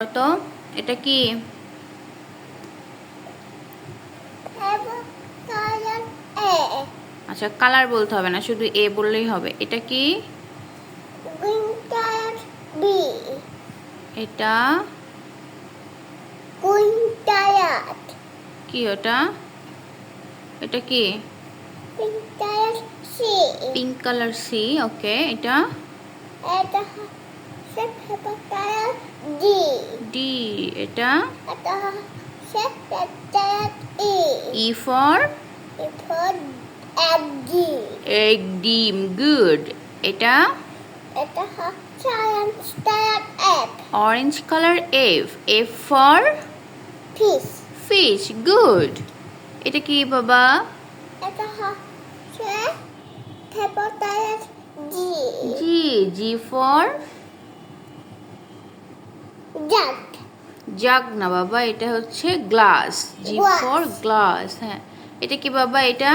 তো এটা কি? আচ্ছা কালার বলতে হবে না শুধু এ বললেই হবে। এটা কি? এটা. কি ওটা? এটা কি? পিঙ্ক কালার সি ওকে এটা? এটা এটা. E for. এগ ডিম গুড এটা orange colour F F for. Fish good এটা কি বাবা এটা হচ্ছে. জি জি ফর Jug. জাগ না বাবা এটা হচ্ছে গ্লাস জি ফর গ্লাস হ্যাঁ। এটা কি বাবা এটা?